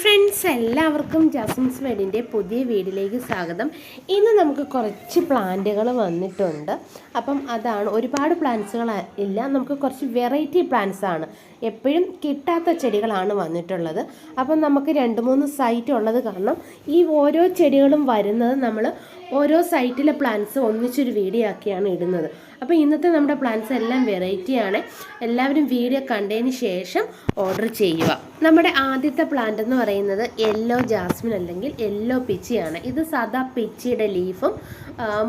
Friends എല്ലാവർക്കും Jasmine's വേഡിന്റെ പുതിയ വീടിലേക്ക് സ്വാഗതം. ഇന്ന് നമുക്ക് കുറച്ച് പ്ലാന്റുകൾ വന്നിട്ടുണ്ട്. അപ്പം അതാണ് ഒരുപാട് പ്ലാന്റ്സുകൾ ഇല്ല. നമുക്ക് കുറച്ച് വെറൈറ്റി പ്ലാന്റ്സ് ആണ്. എപ്പോഴും കിട്ടാത്ത ചെടികളാണ് വന്നിട്ടുള്ളത്. അപ്പം നമുക്ക് രണ്ട് മൂന്ന് സൈറ്റ് ഉള്ളത് കാരണം ഈ ഓരോ ചെടികളും വരുന്നത് നമ്മൾ ഓരോ സൈറ്റിലെ പ്ലാന്റ്സ് ഒന്നിച്ചൊരു വീഡിയോ ആക്കിയാണ് ഇടുന്നത്. അപ്പോൾ ഇന്നത്തെ നമ്മുടെ പ്ലാന്റ്സ് എല്ലാം വെറൈറ്റിയാണ് എല്ലാവരും വീഡിയോ കണ്ടതിന് ശേഷം ഓർഡർ ചെയ്യുക. നമ്മുടെ ആദ്യത്തെ പ്ലാന്റ് എന്ന് പറയുന്നത് യെല്ലോ ജാസ്മിൻ അല്ലെങ്കിൽ യെല്ലോ പിച്ചിയാണ് ഇത് സാധാ പിച്ചിയുടെ ലീഫും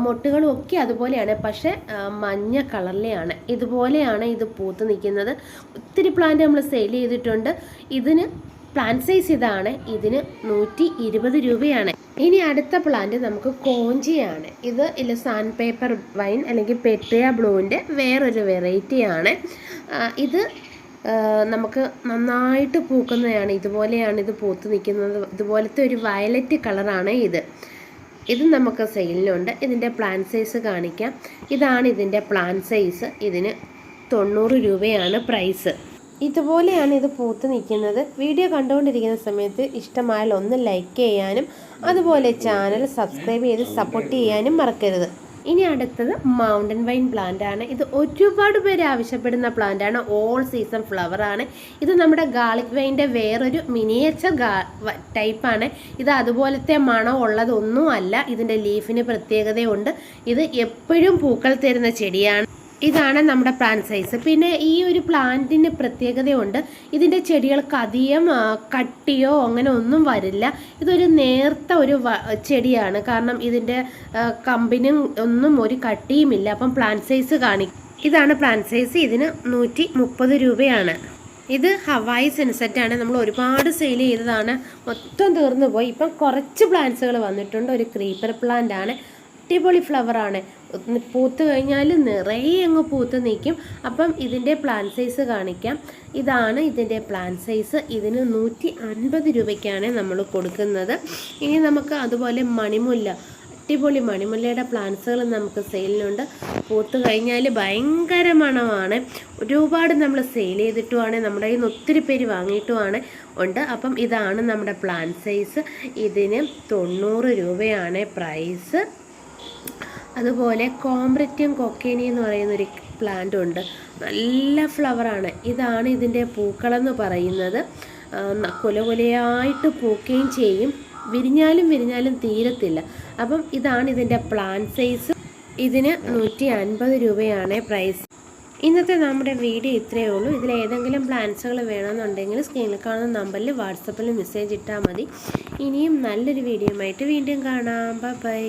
മൊട്ടുകളും ഒക്കെ അതുപോലെയാണ് പക്ഷേ മഞ്ഞ കളറിലെയാണ്. ഇതുപോലെയാണ് ഇത് പൂത്ത് നിൽക്കുന്നത്. ഒത്തിരി പ്ലാന്റ് നമ്മൾ സെയിൽ ചെയ്തിട്ടുണ്ട്. ഇതിന് പ്ലാന്റ് സൈസ് ഇതാണ്. ഇതിന് നൂറ്റി ഇരുപത് രൂപയാണ്. ഇനി അടുത്ത പ്ലാന്റ് നമുക്ക് കോഞ്ചിയാണ്. ഇത് ഇല്ല സാൻഡ് പേപ്പർ വൈൻ അല്ലെങ്കിൽ പെട്രിയ ബ്ലൂവിന്റെ വേറൊരു വെറൈറ്റിയാണ് ഇത് നമുക്ക് നന്നായിട്ട് പൂക്കുന്നതാണ്. ഇതുപോലെയാണ് ഇത് പൂത്ത് നിൽക്കുന്നത്. ഇതുപോലത്തെ ഒരു വയലറ്റ് കളറാണ് ഇത്. ഇത് നമുക്ക് സെയിലിനുണ്ട് ഇതിന്റെ പ്ലാൻ സൈസ് കാണിക്കാം. ഇതാണ് ഇതിന്റെ പ്ലാൻ സൈസ്. ഇതിന് തൊണ്ണൂറ് രൂപയാണ് പ്രൈസ്. ഇതുപോലെയാണ് ഇത് പൂത്ത് നിൽക്കുന്നത്. വീഡിയോ കണ്ടുകൊണ്ടിരിക്കുന്ന സമയത്ത് ഇഷ്ടമായാൽ ഒന്ന് ലൈക്ക് ചെയ്യാനും അതുപോലെ ചാനൽ സബ്സ്ക്രൈബ് ചെയ്ത് സപ്പോർട്ട് ചെയ്യാനും മറക്കരുത്. ഇനി അടുത്തത് മൗണ്ടൻ വൈൻ പ്ലാന്റ് ആണ്. ഇത് ഒരുപാട് പേര് ആവശ്യപ്പെടുന്ന പ്ലാന്റ് ആണ്. ഓൾ സീസൺ ഫ്ലവർ ആണ്. ഇത് നമ്മുടെ ഗാർലിക് വൈന്റെ വേറൊരു മിനിയേച്ചർ ടൈപ്പാണ് ഇത് അതുപോലത്തെ മണം ഉള്ളതൊന്നും അല്ല ഇതിന്റെ ലീഫിന് പ്രത്യേകതയുണ്ട്. ഇത് എപ്പോഴും പൂക്കൾ തരുന്ന ചെടിയാണ്. ഇതാണ് നമ്മുടെ പ്ലാന്റ് സൈസ് പിന്നെ ഈ ഒരു പ്ലാന്റിന് പ്രത്യേകതയുണ്ട്. ഇതിന്റെ ചെടികൾക്ക് അധികം കട്ടിയോ അങ്ങനെ ഒന്നും വരില്ല. ഇതൊരു നേർത്ത ഒരു ചെടിയാണ്. കാരണം ഇതിന്റെ കമ്പിനും ഒന്നും ഒരു കട്ടിയുമില്ല അപ്പം പ്ലാന്റ് സൈസ് കാണിക്കും ഇതാണ് പ്ലാന്റ് സൈസ് ഇതിന് നൂറ്റി മുപ്പത് രൂപയാണ്. ഇത് ഹവായി സെൻസെറ്റ് ആണ്. നമ്മൾ ഒരുപാട് സെയിൽ ചെയ്തതാണ്. മൊത്തം തീർന്നു പോയി. ഇപ്പം കുറച്ച് പ്ലാന്റ്സുകൾ വന്നിട്ടുണ്ട്. ഒരു ക്രീപ്പർ പ്ലാന്റ് ആണ്. അടിപൊളി ഫ്ലവറാണ് പൂത്ത് കഴിഞ്ഞാൽ നിറയെ അങ്ങ് പൂത്ത് നിൽക്കും അപ്പം ഇതിന്റെ പ്ലാൻ സൈസ് കാണിക്കാം. ഇതാണ് ഇതിന്റെ പ്ലാൻ സൈസ് ഇതിന് നൂറ്റി അൻപത് രൂപയ്ക്കാണ് നമ്മൾ കൊടുക്കുന്നത്. ഇനി നമുക്ക് അതുപോലെ മണിമുല്ല അടിപൊളി മണിമുല്ലയുടെ പ്ലാന്റ്സുകൾ നമുക്ക് സെയിലിനുണ്ട് പൂത്ത് കഴിഞ്ഞാൽ ഭയങ്കര മണമാണ്. ഒരുപാട് നമ്മൾ സെയിൽ ചെയ്തിട്ടുമാണ്. നമ്മുടെ കയ്യിൽ നിന്ന് ഒത്തിരി പേര് വാങ്ങിയിട്ടുമാണ് ഉണ്ട്. അപ്പം ഇതാണ് നമ്മുടെ പ്ലാന്റ് സൈസ് ഇതിന് തൊണ്ണൂറ് രൂപയാണ് പ്രൈസ് അതുപോലെ കോംബ്രറ്റിയം കൊക്കേനി എന്ന് പറയുന്നൊരു പ്ലാന്റ് ഉണ്ട്. നല്ല ഫ്ലവറാണ് ഇതാണ് ഇതിന്റെ പൂക്കളെന്ന് പറയുന്നത്. കൊലകൊലയായിട്ട് പൂക്കുകയും ചെയ്യും. വിരിഞ്ഞാലും വിരിഞ്ഞാലും തീരത്തില്ല. അപ്പം ഇതാണ് ഇതിന്റെ പ്ലാന്റ് സൈസ് ഇതിന് നൂറ്റി അൻപത് രൂപയാണ് പ്രൈസ് ഇന്നത്തെ നമ്മുടെ വീഡിയോ ഇത്രയേ ഉള്ളൂ. ഇതിൽ ഏതെങ്കിലും പ്ലാൻസുകൾ വേണമെന്നുണ്ടെങ്കിൽ സ്ക്രീനിൽ കാണുന്ന നമ്പറിൽ വാട്സപ്പിൽ മെസ്സേജ് ഇട്ടാൽ മതി. ഇനിയും നല്ലൊരു വീഡിയോ ആയിട്ട് വീണ്ടും കാണാം. ബൈ